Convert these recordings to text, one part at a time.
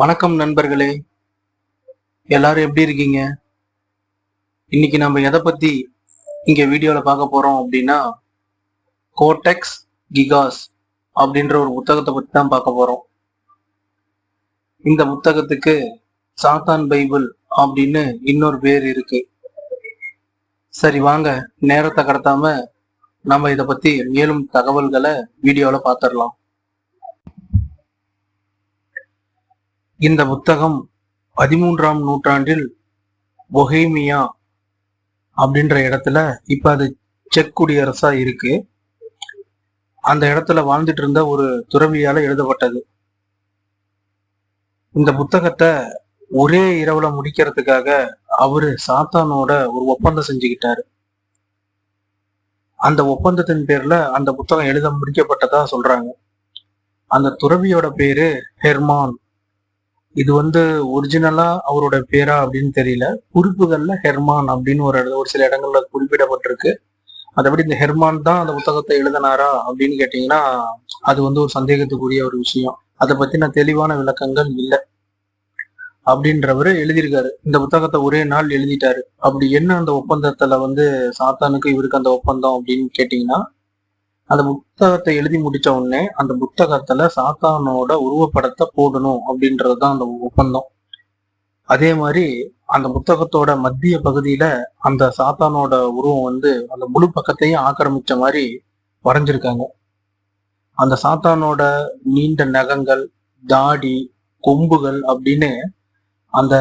வணக்கம் நண்பர்களே. எல்லாரும் எப்படி இருக்கீங்க? இன்னைக்கு நம்ம எதை பத்தி இங்க வீடியோல பார்க்க போறோம் அப்படின்னா கோடெக்ஸ் கிகாஸ் அப்படின்ற ஒரு புத்தகத்தை பத்தி தான் பார்க்க போறோம். இந்த புத்தகத்துக்கு சாத்தான் பைபிள் அப்படின்னு இன்னொரு பேர் இருக்கு. சரி வாங்க. நேரத்தை கடத்தாம நம்ம இதை பத்தி மேலும் தகவல்களை வீடியோல பார்த்துடலாம். இந்த புத்தகம் பதிமூன்றாம் நூற்றாண்டில் பொஹேமியா அப்படின்ற இடத்துல இப்ப அது செக் குடியரசா இருக்கு. அந்த இடத்துல வாழ்ந்துட்டு இருந்த ஒரு துறவியால எழுதப்பட்டது. இந்த புத்தகத்தை ஒரே இரவுல முடிக்கிறதுக்காக அவரு சாத்தானோட ஒரு ஒப்பந்தம் செஞ்சுக்கிட்டாரு. அந்த ஒப்பந்தத்தின் பேர்ல அந்த புத்தகம் எழுத முடிக்கப்பட்டதா சொல்றாங்க. அந்த துறவியோட பேரு ஹெர்மான். இது வந்து ஒரிஜினலா அவரோட பேரா அப்படின்னு தெரியல. குறிப்புகள்ல ஹெர்மான் அப்படின்னு ஒரு ஒரு சில இடங்கள்ல குறிப்பிடப்பட்டிருக்கு. அதபடி இந்த ஹெர்மான் தான் அந்த புத்தகத்தை எழுதினாரா அப்படின்னு கேட்டீங்கன்னா அது வந்து ஒரு சந்தேகத்துக்குரிய ஒரு விஷயம். அதை பத்தின தெளிவான விளக்கங்கள் இல்லை. அப்படின்றவரு எழுதியிருக்காரு. இந்த புத்தகத்தை ஒரே நாள் எழுதிட்டாரு. அப்படி என்ன அந்த ஒப்பந்தத்துல வந்து சாத்தானுக்கு இவருக்கு அந்த ஒப்பந்தம் அப்படின்னு கேட்டீங்கன்னா அந்த புத்தகத்தை எழுதி முடிச்ச உடனே அந்த புத்தகத்துல சாத்தானோட உருவப்படத்தை போடணும் அப்படின்றது தான் அந்த ஒப்பந்தம். அதே மாதிரி அந்த புத்தகத்தோட மத்திய பகுதியில அந்த சாத்தானோட உருவம் வந்து அந்த முழு பக்கத்தையும் ஆக்கிரமிச்ச மாதிரி வரைஞ்சிருக்காங்க. அந்த சாத்தானோட நீண்ட நகங்கள் தாடி கொம்புகள் அப்படின்னு அந்த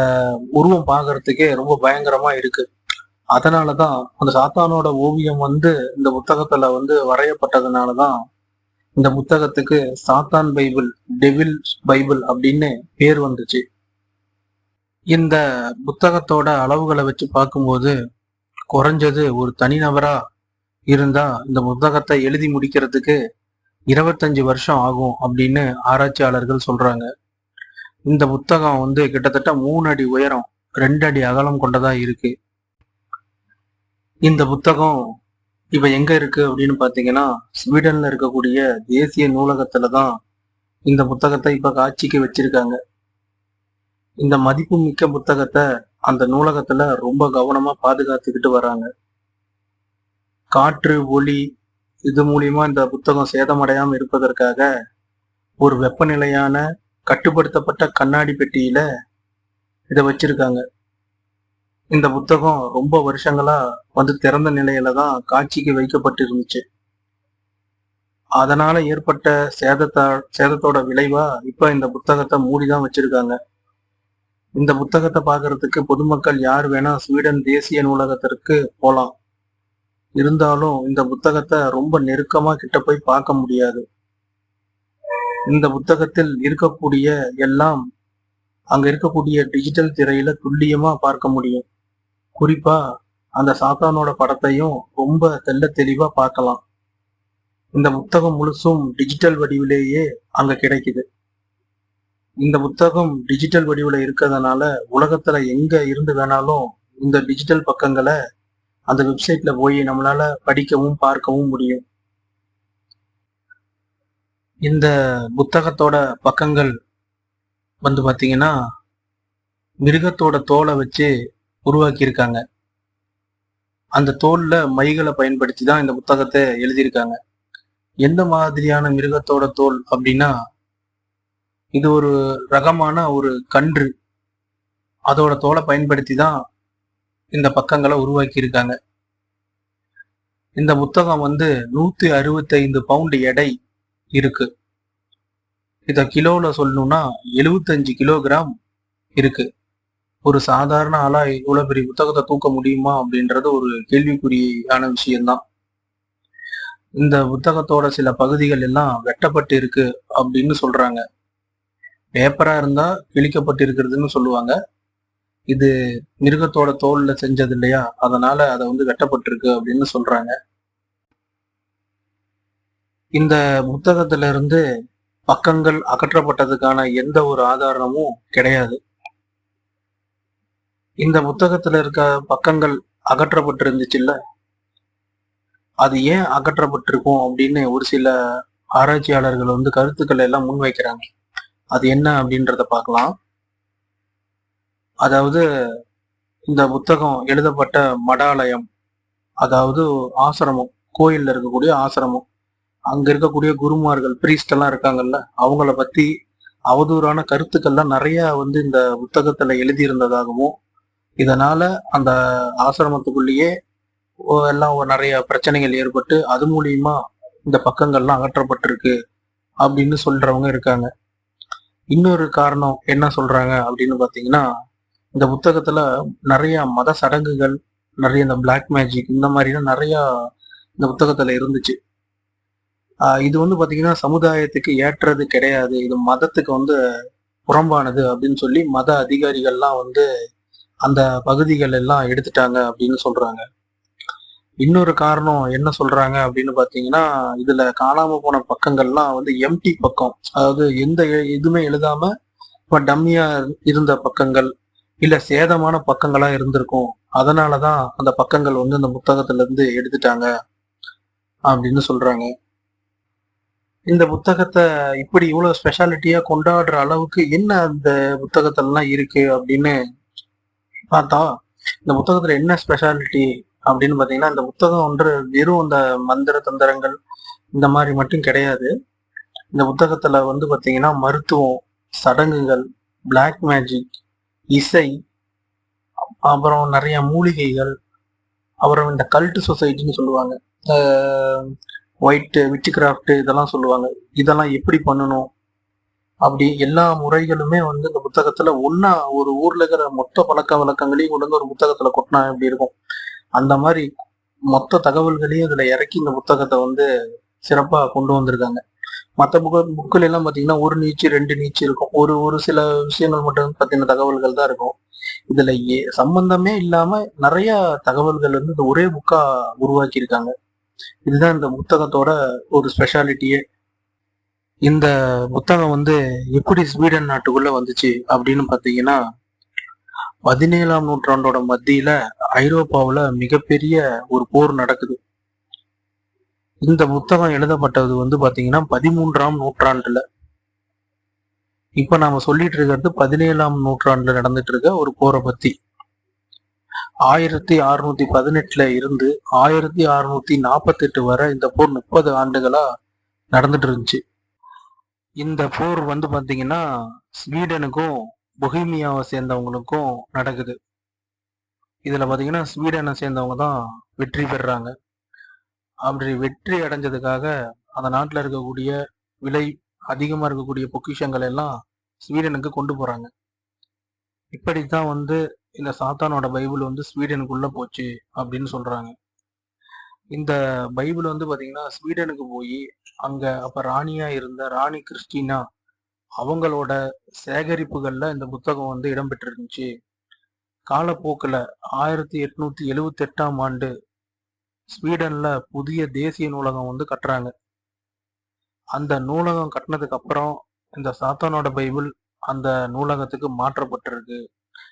உருவம் பார்க்கறதுக்கே ரொம்ப பயங்கரமா இருக்கு. அதனாலதான் அந்த சாத்தானோட ஓவியம் வந்து இந்த புத்தகத்துல வந்து வரையப்பட்டதுனாலதான் இந்த புத்தகத்துக்கு சாத்தான் பைபிள் டெவில் பைபிள் அப்படின்னு பேர் வந்துச்சு. இந்த புத்தகத்தோட அளவுகளை வச்சு பார்க்கும்போது குறைஞ்சது ஒரு தனிநபரா இருந்தா இந்த புத்தகத்தை எழுதி முடிக்கிறதுக்கு இருபத்தஞ்சு வருஷம் ஆகும் அப்படின்னு ஆராய்ச்சியாளர்கள் சொல்றாங்க. இந்த புத்தகம் வந்து கிட்டத்தட்ட மூணு அடி உயரம் ரெண்டு அடி அகலம் கொண்டதா இருக்கு. இந்த புத்தகம் இப்ப எங்க இருக்கு அப்படின்னு பாத்தீங்கன்னா ஸ்வீடன்ல இருக்கக்கூடிய தேசிய நூலகத்துல தான் இந்த புத்தகத்தை இப்ப காட்சிக்கு வச்சிருக்காங்க. இந்த மதிப்புமிக்க புத்தகத்தை அந்த நூலகத்துல ரொம்ப கவனமா பாதுகாத்துக்கிட்டு வராங்க. காற்று ஒளி இது மூலியமா இந்த புத்தகம் சேதமடையாம இருப்பதற்காக ஒரு வெப்பநிலையான கட்டுப்படுத்தப்பட்ட கண்ணாடி பெட்டியில இதை வச்சிருக்காங்க. இந்த புத்தகம் ரொம்ப வருஷங்களா வந்து திறந்த நிலையில தான் காட்சிக்கு வைக்கப்பட்டு இருந்துச்சு அதனால ஏற்பட்ட சேதத்தா சேதத்தோட விளைவா இப்ப இந்த புத்தகத்தை மூடிதான் வச்சிருக்காங்க. இந்த புத்தகத்தை பார்க்கறதுக்கு பொதுமக்கள் யார் வேணா ஸ்வீடன் தேசிய நூலகத்திற்கு போலாம். இருந்தாலும் இந்த புத்தகத்தை ரொம்ப நெருக்கமா கிட்ட போய் பார்க்க முடியாது. இந்த புத்தகத்தில் இருக்கக்கூடிய எல்லாம் அங்க இருக்கக்கூடிய டிஜிட்டல் திரையில துல்லியமா பார்க்க முடியும். குறிப்பா அந்த சாத்தானோட படத்தையும் ரொம்ப தெள்ள தெளிவா பார்க்கலாம். இந்த புத்தகம் முழுசும் டிஜிட்டல் வடிவிலேயே அங்க கிடைக்குது. இந்த புத்தகம் டிஜிட்டல் வடிவில் இருக்கிறதுனால உலகத்துல எங்க இருந்து வேணாலும் இந்த டிஜிட்டல் பக்கங்களை அந்த வெப்சைட்ல போய் நம்மளால படிக்கவும் பார்க்கவும் முடியும். இந்த புத்தகத்தோட பக்கங்கள் வந்து பார்த்தீங்கன்னா மிருகத்தோட தோலை வச்சு உருவாக்கியிருக்காங்க. அந்த தோல்ல மைகளை பயன்படுத்தி தான் இந்த புத்தகத்தை எழுதியிருக்காங்க. எந்த மாதிரியான மிருகத்தோட தோல் அப்படின்னா இது ஒரு ரகமான ஒரு கன்று. அதோட தோலை பயன்படுத்தி தான் இந்த பக்கங்களை உருவாக்கியிருக்காங்க. இந்த புத்தகம் வந்து நூத்தி அறுபத்தைந்து பவுண்ட் எடை இருக்கு. இதை கிலோவில் சொல்லணும்னா எழுபத்தஞ்சு கிலோகிராம் இருக்கு. ஒரு சாதாரண ஆளா இவ்வளவு பெரிய புத்தகத்தை தூக்க முடியுமா அப்படின்றது ஒரு கேள்விக்குறியான விஷயம்தான். இந்த புத்தகத்தோட சில பகுதிகள் எல்லாம் வெட்டப்பட்டு இருக்கு அப்படின்னு சொல்றாங்க. பேப்பரா இருந்தா கிழிக்கப்பட்டு இருக்கிறதுன்னு சொல்லுவாங்க. இது மிருகத்தோட தோல்ல செஞ்சது இல்லையா? அதனால அதை வந்து வெட்டப்பட்டிருக்கு அப்படின்னு சொல்றாங்க. இந்த புத்தகத்துல இருந்து பக்கங்கள் அகற்றப்பட்டதுக்கான எந்த ஒரு ஆதாரமும் கிடையாது. இந்த புத்தகத்துல இருக்க பக்கங்கள் அகற்றப்பட்டிருந்துச்சுல்ல? அது ஏன் அகற்றப்பட்டிருக்கும் அப்படின்னு ஒரு சில ஆராய்ச்சியாளர்கள் வந்து கருத்துக்களை எல்லாம் முன்வைக்கிறாங்க. அது என்ன அப்படின்றத பார்க்கலாம். அதாவது இந்த புத்தகம் எழுதப்பட்ட மடாலயம் அதாவது ஆசிரமம் கோயில்ல இருக்கக்கூடிய ஆசிரமம் அங்க இருக்கக்கூடிய குருமார்கள் பிரீஸ்ட் எல்லாம் இருக்காங்கல்ல அவங்கள பத்தி அவதூறான கருத்துக்கள்லாம் நிறைய வந்து இந்த புத்தகத்துல எழுதியிருந்ததாகவும் இதனால அந்த ஆசிரமத்துக்குள்ளேயே ஓ- எல்லாம் நிறைய பிரச்சனைகள் ஏற்பட்டு அது மூலியமா இந்த பக்கங்கள்லாம் அகற்றப்பட்டிருக்கு அப்படின்னு சொல்றவங்க இருக்காங்க. இன்னொரு காரணம் என்ன சொல்றாங்க அப்படின்னு பாத்தீங்கன்னா இந்த புத்தகத்துல நிறைய மத சடங்குகள் நிறைய இந்த பிளாக் மேஜிக் இந்த மாதிரிலாம் நிறைய இந்த புத்தகத்துல இருந்துச்சு. இது வந்து பாத்தீங்கன்னா சமுதாயத்துக்கு ஏற்றது கிடையாது. இது மதத்துக்கு வந்து புறம்பானது அப்படின்னு சொல்லி மத அதிகாரிகள்லாம் வந்து அந்த பகுதிகள் எல்லாம் எடுத்துட்டாங்க அப்படின்னு சொல்றாங்க. இன்னொரு காரணம் என்ன சொல்றாங்க அப்படின்னு பாத்தீங்கன்னா இதுல காணாம போன பக்கங்கள்லாம் வந்து எம்டி பக்கம். அதாவது எந்த எ- எதுவுமே எழுதாம இப்ப டம்மியா இருந்த பக்கங்கள் இல்ல சேதமான பக்கங்களா இருந்திருக்கும். அதனாலதான் அந்த பக்கங்கள் வந்து அந்த புத்தகத்துல இருந்து எடுத்துட்டாங்க அப்படின்னு சொல்றாங்க. இந்த புத்தகத்தை இப்படி இவ்வளவு ஸ்பெஷாலிட்டியா கொண்டாடுற அளவுக்கு என்ன அந்த புத்தகத்திலாம் இருக்கு அப்படின்னு பார்த்தா இந்த புத்தகத்துல என்ன ஸ்பெஷாலிட்டி அப்படின்னு பாத்தீங்கன்னா இந்த புத்தகம் ஒன்று வெறும் இந்த மந்திர தந்திரங்கள் இந்த மாதிரி மட்டும் கிடையாது. இந்த புத்தகத்துல வந்து பாத்தீங்கன்னா மருத்துவம் சடங்குகள் பிளாக் மேஜிக் இசை அப்புறம் நிறைய மூலிகைகள் அப்புறம் இந்த கல்ட் சொசைட்டின்னு சொல்லுவாங்க. ஒயிட் விச் கிராஃப்ட் இதெல்லாம் சொல்லுவாங்க. இதெல்லாம் எப்படி பண்ணணும்? அப்படி எல்லா முறைகளுமே வந்து இந்த புத்தகத்துல ஒன்னா ஒரு ஊர்ல இருக்கிற மொத்த பழக்க வழக்கங்களையும் கொண்டு வந்து ஒரு புத்தகத்துல கொட்டினா எப்படி இருக்கும்? அந்த மாதிரி மொத்த தகவல்களையும் இதுல இறக்கி இந்த புத்தகத்தை வந்து சிறப்பா கொண்டு வந்திருக்காங்க. மற்ற புக புக்கில் எல்லாம் பார்த்தீங்கன்னா ஒரு நீச்சு ரெண்டு நீச்சு இருக்கும். ஒரு ஒரு சில விஷயங்கள் மட்டும் பார்த்தீங்கன்னா தகவல்கள் தான் இருக்கும். இதுல ஏ- சம்பந்தமே இல்லாம நிறைய தகவல்கள் வந்து இந்த ஒரே புக்கா உருவாக்கி இருக்காங்க இதுதான் இந்த புத்தகத்தோட ஒரு ஸ்பெஷாலிட்டியே இந்த புத்தகம் வந்து எப்படி ஸ்வீடன் நாட்டுக்குள்ள வந்துச்சு அப்படின்னு பாத்தீங்கன்னா பதினேழாம் நூற்றாண்டோட மத்தியில ஐரோப்பாவில் மிகப்பெரிய ஒரு போர் நடக்குது. இந்த புத்தகம் எழுதப்பட்டது வந்து பாத்தீங்கன்னா பதிமூன்றாம் நூற்றாண்டுல. இப்ப நாம சொல்லிட்டு இருக்கிறது பதினேழாம் நூற்றாண்டுல நடந்துட்டு இருக்க ஒரு போரை பத்தி. ஆயிரத்தி அறுநூத்தி பதினெட்டுல இருந்து ஆயிரத்தி அறுநூத்தி நாற்பத்தெட்டு வரை இந்த போர் முப்பது ஆண்டுகளா நடந்துட்டு இருந்துச்சு. இந்த போர் வந்து பார்த்தீங்கன்னா ஸ்வீடனுக்கும் பொஹிமியாவை சேர்ந்தவங்களுக்கும் நடக்குது. இதில் பார்த்தீங்கன்னா ஸ்வீடனை சேர்ந்தவங்க தான் வெற்றி பெறுறாங்க அப்படி வெற்றி அடைஞ்சதுக்காக அந்த நாட்டில் இருக்கக்கூடிய விலை அதிகமாக இருக்கக்கூடிய பொக்கிஷங்கள் எல்லாம் ஸ்வீடனுக்கு கொண்டு போகிறாங்க இப்படி தான் வந்து இந்த சாத்தானோட பைபிள் வந்து ஸ்வீடனுக்குள்ளே போச்சு அப்படின்னு சொல்கிறாங்க இந்த பைபிள் வந்து பாத்தீங்கன்னா ஸ்வீடனுக்கு போய் அங்க அப்ப ராணியா இருந்த ராணி கிறிஸ்டினா அவங்களோட சேகரிப்புகள்ல இந்த புத்தகம் வந்து இடம்பெற்றிருந்துச்சு காலப்போக்கில் ஆயிரத்தி எட்நூத்தி எழுவத்தி எட்டாம் ஆண்டு ஸ்வீடன்ல புதிய தேசிய நூலகம் வந்து கட்டுறாங்க. அந்த நூலகம் கட்டினதுக்கு அப்புறம் இந்த சாத்தானோட பைபிள் அந்த நூலகத்துக்கு மாற்றப்பட்டிருக்கு.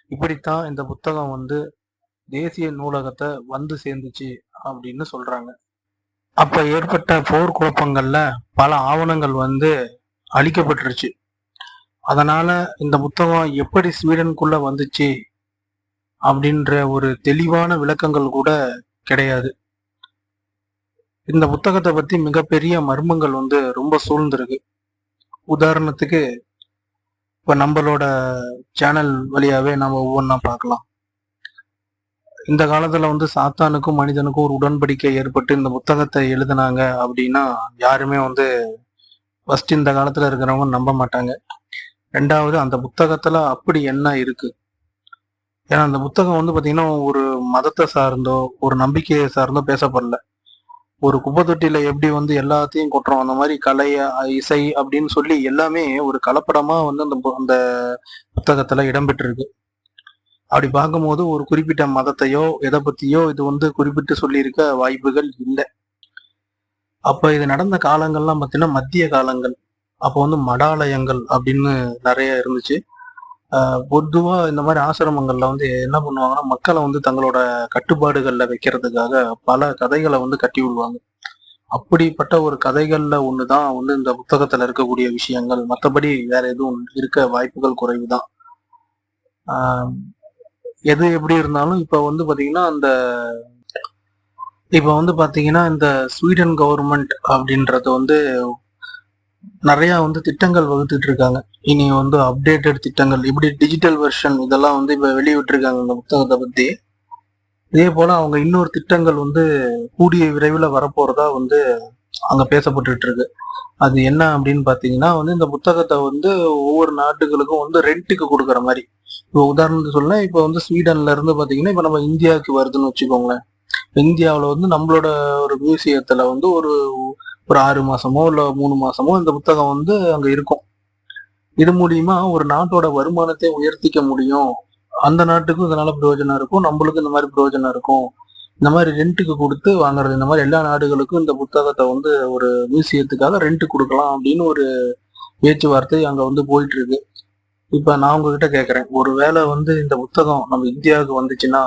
இப்படித்தான் இந்த புத்தகம் வந்து தேசிய நூலகத்தை வந்து சேர்ந்துச்சு அப்படின்னு சொல்றாங்க. அப்ப ஏற்பட்ட போர் குழப்பங்கள்ல பல ஆவணங்கள் வந்து அழிக்கப்பட்டுருச்சு. அதனால இந்த புத்தகம் எப்படி ஸ்வீடனுக்குள்ள வந்துச்சு அப்படின்ற ஒரு தெளிவான விளக்கங்கள் கூட கிடையாது. இந்த புத்தகத்தை பத்தி மிகப்பெரிய மர்மங்கள் வந்து ரொம்ப சூழ்ந்திருக்கு. உதாரணத்துக்கு இப்ப நம்மளோட சேனல் வழியாவே நம்ம ஒவ்வொன்றா பார்க்கலாம். இந்த காலத்துல வந்து சாத்தானுக்கும் மனிதனுக்கும் ஒரு உடன்படிக்கை ஏற்பட்டு இந்த புத்தகத்தை எழுதினாங்க அப்படின்னா யாருமே வந்து ஃபர்ஸ்ட் இந்த காலத்துல இருக்கிறவங்க நம்ப மாட்டாங்க. ரெண்டாவது அந்த புத்தகத்துல அப்படி என்ன இருக்கு? ஏன்னா அந்த புத்தகம் வந்து பாத்தீங்கன்னா ஒரு மதத்தை சார்ந்தோ ஒரு நம்பிக்கையை சார்ந்தோ பேசப்படல. ஒரு குப்பை தொட்டியில எப்படி வந்து எல்லாத்தையும் கொட்டுறோம் அந்த மாதிரி கலை இசை அப்படின்னு சொல்லி எல்லாமே ஒரு கலப்படமா வந்து அந்த பு- அந்த புத்தகத்துல இடம்பெற்றிருக்கு. அப்படி பார்க்கும்போது ஒரு குறிப்பிட்ட மதத்தையோ எதை பத்தியோ இது வந்து குறிப்பிட்டு சொல்லியிருக்க வாய்ப்புகள் இல்லை. அப்ப இது நடந்த காலங்கள்லாம் பார்த்தீங்கன்னா மத்திய காலங்கள். அப்போ வந்து மடாலயங்கள் அப்படின்னு நிறைய இருந்துச்சு. பொதுவாக பொதுவா இந்த மாதிரி ஆசிரமங்கள்ல வந்து என்ன பண்ணுவாங்கன்னா மக்களை வந்து தங்களோட கட்டுப்பாடுகள்ல வைக்கிறதுக்காக பல கதைகளை வந்து கட்டி விடுவாங்க. அப்படிப்பட்ட ஒரு கதைகள்ல ஒண்ணுதான் வந்து இந்த புத்தகத்துல இருக்கக்கூடிய விஷயங்கள். மற்றபடி வேற எதுவும் இருக்க வாய்ப்புகள் குறைவுதான். தான் எது எப்படி இருந்தாலும் இப்போ வந்து பார்த்தீங்கன்னா அந்த இப்போ வந்து பார்த்தீங்கன்னா இந்த ஸ்வீடன் கவர்மெண்ட் அப்படின்றது வந்து நிறையா வந்து திட்டங்கள் வகுத்துட்டு இருக்காங்க. இனி வந்து அப்டேட்டட் திட்டங்கள் இப்படி டிஜிட்டல் வெர்ஷன் இதெல்லாம் வந்து இப்போ வெளியிட்டிருக்காங்க இந்த புத்தகத்தை பற்றி இதே போல் அவங்க இன்னொரு திட்டங்கள் வந்து கூடிய விரைவில் வரப்போகிறதா வந்து அங்கே பேசப்பட்டுட்டு இருக்கு. அது என்ன அப்படின்னு பார்த்தீங்கன்னா வந்து இந்த புத்தகத்தை வந்து ஒவ்வொரு நாட்டுகளுக்கும் வந்து ரெண்ட்டுக்கு கொடுக்குற மாதிரி. இப்போ உதாரணத்துக்கு சொல்ல இப்போ வந்து ஸ்வீடன்ல இருந்து பாத்தீங்கன்னா இப்போ நம்ம இந்தியாவுக்கு வருதுன்னு வச்சுக்கோங்களேன். இந்தியாவில் வந்து நம்மளோட ஒரு மியூசியத்துல வந்து ஒரு ஒரு ஆறு மாசமோ இல்ல மூணு மாசமோ இந்த புத்தகம் வந்து அங்க இருக்கும். இது மூலியமா ஒரு நாட்டோட வருமானத்தை உயர்த்திக்க முடியும். அந்த நாட்டுக்கும் இதனால பிரயோஜனம் இருக்கும். நம்மளுக்கும் இந்த மாதிரி பிரயோஜனம் இருக்கும். இந்த மாதிரி ரெண்ட்டுக்கு கொடுத்து வாங்குறது இந்த மாதிரி எல்லா நாடுகளுக்கும் இந்த புத்தகத்தை வந்து ஒரு மியூசியத்துக்காக ரெண்ட் கொடுக்கலாம் அப்படின்னு ஒரு பேச்சுவார்த்தை அங்க வந்து போயிட்டு இருக்கு. இப்ப நான் உங்ககிட்ட கேக்குறேன். ஒருவேளை வந்து இந்த புத்தகம் நம்ம இந்தியாவுக்கு வந்துச்சுன்னா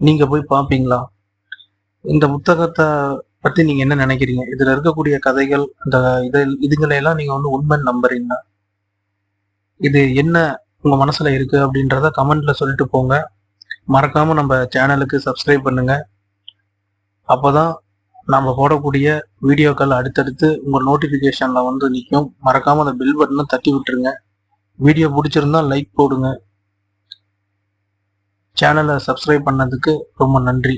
நீங்க போய் பாப்பீங்களா? இந்த புத்தகத்தை பத்தி நீங்க என்ன நினைக்கிறீங்க? இதுல இருக்கக்கூடிய கதைகள் இந்த இதை இதுங்களை எல்லாம் நீங்க வந்து உண்மை நம்புறீங்க இது என்ன உங்க மனசுல இருக்கு அப்படின்றத கமெண்ட்ல சொல்லிட்டு போங்க. மறக்காம நம்ம சேனலுக்கு சப்ஸ்கிரைப் பண்ணுங்க. அப்போதான் நம்ம போடக்கூடிய வீடியோக்கள் அடுத்தடுத்து உங்க நோட்டிபிகேஷன்ல வந்து நிற்கும் மறக்காம அந்த பில் பட்டனை தட்டி விட்டுருங்க. வீடியோ பிடிச்சிருந்தா லைக் போடுங்க. சேனலை சப்ஸ்கிரைப் பண்ணதுக்கு ரொம்ப நன்றி.